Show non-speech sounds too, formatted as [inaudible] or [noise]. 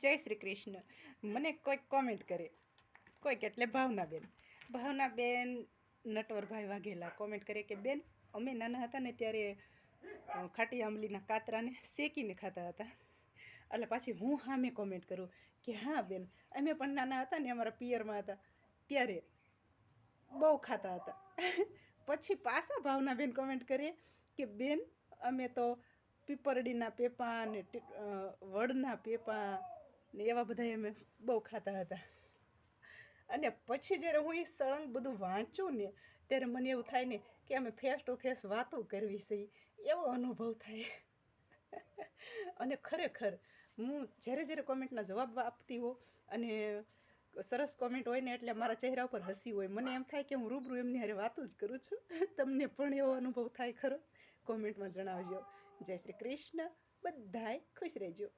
જય શ્રી કૃષ્ણ. મને કોઈક કોમેન્ટ કરે. કોઈક એટલે ભાવનાબેન. ભાવનાબેન નટવરભાઈ વાઘેલા કોમેન્ટ કરે કે, બેન, અમે નાના હતા ને ત્યારે ખાટી આંબલીના કાતરાને શેકીને ખાતા હતા. એટલે પાછી હું સામે કોમેન્ટ કરું કે, હા, બેન, અમે પણ નાના હતા ને અમારા પિયરમાં હતા. ત્યારે બહુ ખાતા હતા. [laughs] પછી પાછા ભાવનાબેન કોમેન્ટ કરીએ કે, બેન, અમે તો પીપરડીના પેપા અને વડના પેપા ને એવા બધા અમે બહુ ખાતા હતા. અને પછી જ્યારે હું એ સળંગ બધું વાંચું ને, ત્યારે મને એવું થાય ને કે અમે ફેસ ટુ ફેસ વાતો કરવી છે, એવો અનુભવ થાય. અને ખરેખર, હું જ્યારે જ્યારે કોમેન્ટના જવાબ આપતી હોઉં અને સરસ કોમેન્ટ હોય ને એટલે મારા ચહેરા ઉપર હસી હોય, મને એમ થાય કે હું રૂબરૂ એમની હારે વાતો જ કરું છું. તમને પણ એવો અનુભવ થાય ખરો? કોમેન્ટમાં જણાવજો. જય શ્રી કૃષ્ણ. બધાય ખુશ રહેજો.